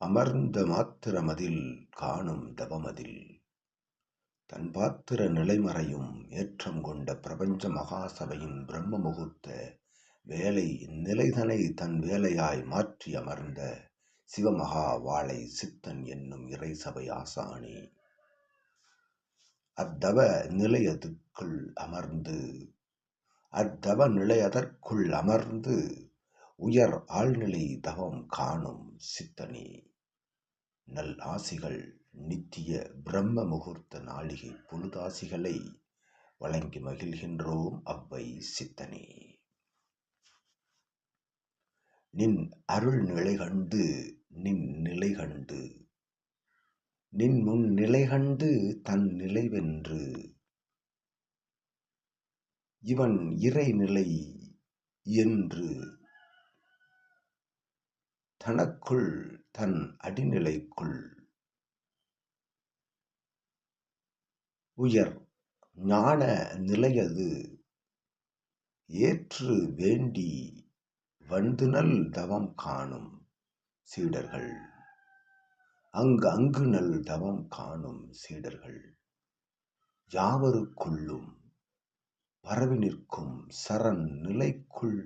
அமர்ந்த மாத்திரமதில் காணும் தவமதில். தன் பாத்திர நிலைமறையும் ஏற்றம் கொண்ட பிரபஞ்ச மகாசபையின் பிரம்ம முகூர்த்த வேலை நிலைதனை தன் வேலையாய் மாற்றி அமர்ந்த சிவமகா வாழை சித்தன் என்னும் இறைசபை ஆசானி. அத்தவ நிலையத்துக்குள் அமர்ந்து அத்தவ நிலையதற்குள் அமர்ந்து உயர் ஆழ்நிலை தவம் காணும் சித்தனே. நல் ஆசிகள் நித்திய பிரம்ம முகூர்த்த நாளிகை பொழுதாசிகளை வழங்கி மகிழ்கின்றோம் அவ்வை சித்தனே. நின் அருள் நிலை கண்டு நின் நிலை கண்டு நின் முன் நிலை கண்டு தன் நிலைவென்று இவன் இறைநிலை என்று தனக்குள் தன் அடிநிலைக்குள் உயர் ஞான நிலையது ஏற்று வேண்டி வந்துநல் தவம் காணும் சீடர்கள். அங்கு அங்கு நல் தவம் காணும் சீடர்கள். யாவருக்குள்ளும் பரவி நிற்கும் சரண் நிலைக்குள்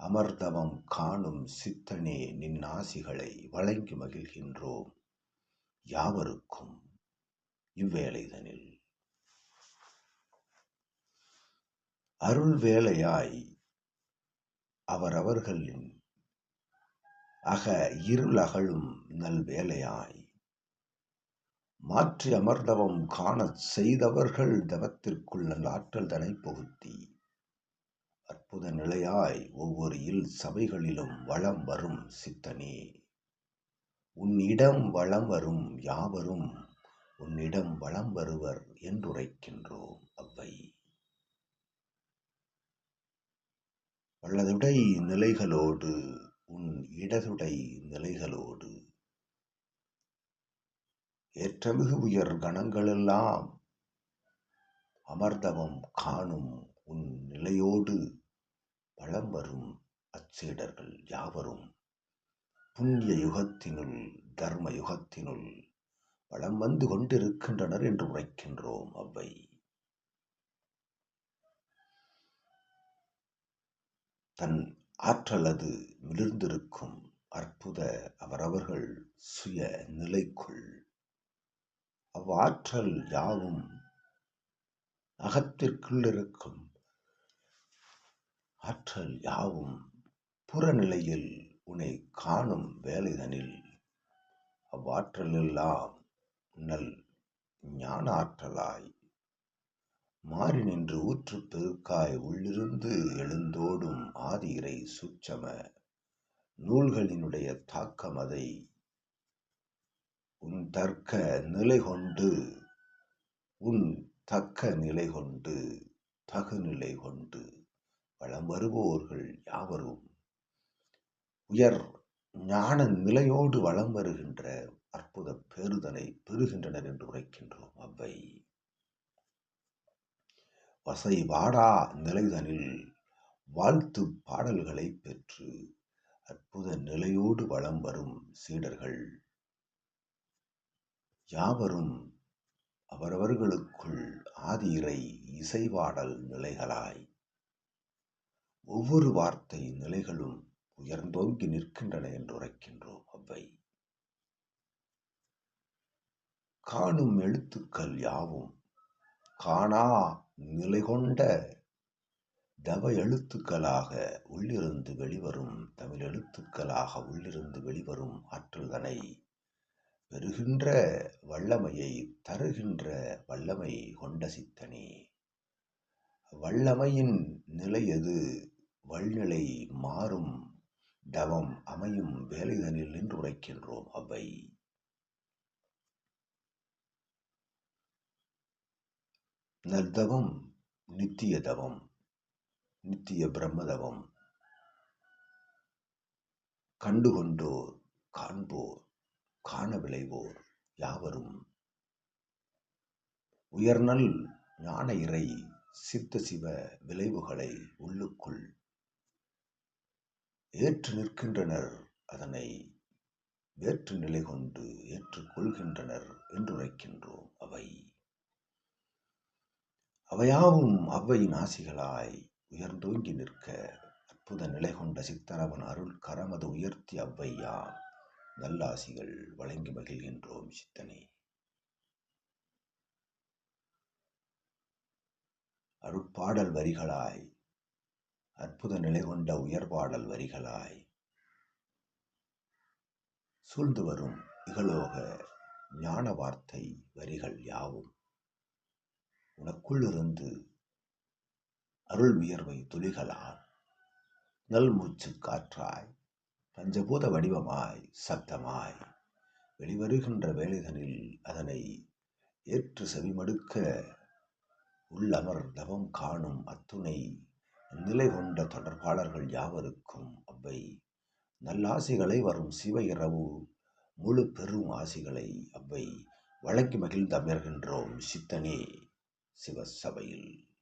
அமர்தவம் காணும் சித்தனே நின் ஆசிகளை வழங்கி மகிழ்கின்றோம். யாவருக்கும் இவ்வேளைதனில் அருள் வேலையாய் அவரவர்களின் அக இருளகழும் நல்வேலையாய் மாற்றி அமர்தவம் காணச் செய்தவர்கள் தவத்திற்குள் நல் ஆற்றல் தனை புகுத்தி அற்புத நிலையாய் ஒவ்வொரு இல் சபைகளிலும் வளம் வரும் சித்தனே. உன்னிடம் வளம் வரும் யாவரும் உன்னிடம் வளம் வருவர் என்றுரைக்கின்றோம் அவ்வை. வல்லதுடை நிலைகளோடு உன் இடதுடை நிலைகளோடு ஏற்றமிகு உயர் கணங்களெல்லாம் அமர்தவம் காணும் உன் நிலையோடு வளம் வரும் அச்சீடர்கள் யாவரும்? புண்ணிய யுகத்தினுள் தர்ம யுகத்தினுள் வளம் வந்து கொண்டிருக்கின்றனர் என்று உரைக்கின்றோம் அவ்வை. தன் ஆற்றலது மிளிர்ந்திருக்கும் அற்புத அவரவர்கள் சுய நிலைக்குள் அவ்வாற்றல் யாவும் அகத்திற்குள் இருக்கும். ஆற்றல் யாவும் புறநிலையில் உன்னை காணும் வேலைதனில். அவ்வாற்றல் எல்லாம் நல் ஞான ஆற்றலாய் மாறி நின்று ஊற்று பெருக்காய் உள்ளிருந்து எழுந்தோடும் ஆதி இறை சூட்சம நூல்களினுடைய தாக்கம் அதை. உன் தர்க்க நிலை கொண்டு உன் தக்க நிலை கொண்டு தகுநிலை கொண்டு வளம் வருவோர்கள் யாவரும் உயர் ஞான நிலையோடு வளம் வருகின்ற அற்புத பேருதனை பெறுகின்றனர் என்று உரைக்கின்றோம் அவ்வை. வசை வாடா நிலைதனில் வாழ்த்து பாடல்களை பெற்று அற்புத நிலையோடு வளம் வரும் சீடர்கள் யாவரும் அவரவர்களுக்குள் ஆதி இறை இசைவாடல் நிலைகளாய் ஒவ்வொரு வார்த்தை நிலைகளும் உயர்ந்தோங்கி நிற்கின்றன என்று உரைக்கின்றோம் அவ்வை. காணும் எழுத்துக்கள் யாவும் காணா நிலை கொண்ட தவ எழுத்துக்களாக உள்ளிருந்து வெளிவரும் தமிழ் எழுத்துக்களாக உள்ளிருந்து வெளிவரும் ஆற்றல்தனை பெறுகின்ற வல்லமையை தருகின்ற வல்லமை கொண்ட சித்தனே. வல்லமையின் நிலை எது? வல்நிலை மாறும் தவம் அமையும் வேலைதனில் நின்றுரைக்கின்றோம் அவை நற்தவம் நித்திய தவம் நித்திய பிரம்மதவம் கண்டுகொண்டோர் காண்போர் காண விளைவோர் யாவரும். உயர்நல் ஞான இறை சித்த சிவ விளைவுகளை உள்ளுக்குள் ஏற்று நிற்கின்றனர் அதனை வேற்று நிலை கொண்டு ஏற்றுக்கொள்கின்றனர் என்றுரைக்கின்றோம் அவை. அவையாவும் அவ்வையின் ஆசிகளாய் உயர்ந்தோங்கி நிற்க அற்புத நிலை கொண்ட சித்தரவன் அருள் கரமது உயர்த்தி அவ்வையா நல்லாசிகள் வழங்கி மகிழ்கின்றோம் சித்தனே. அருட்பாடல் வரிகளாய் அற்புத நிலை கொண்ட உயர்பாடல் வரிகளாய் சூழ்ந்து வரும் இகலோக ஞான வார்த்தை வரிகள் யாவும்? உனக்குள்ளிருந்து அருள் உயர்வை துளிகளால் நல் மூச்சு காற்றாய் பஞ்சபூத வடிவமாய் சப்தமாய் வெளிவருகின்ற வேலைதனில் அதனை ஏற்று செவிமடுக்க உள்ளமர் தவம் காணும் அத்துணை நிலை கொண்ட தொடர்பாளர்கள் யாவருக்கும் அவ்வை நல்லாசிகளை வரும் சிவ இரவு முழு பெரும் ஆசிகளை அவ்வை வழக்கி மகிழ்ந்து அமர்கின்றோம் சித்தனே சிவசபையில்.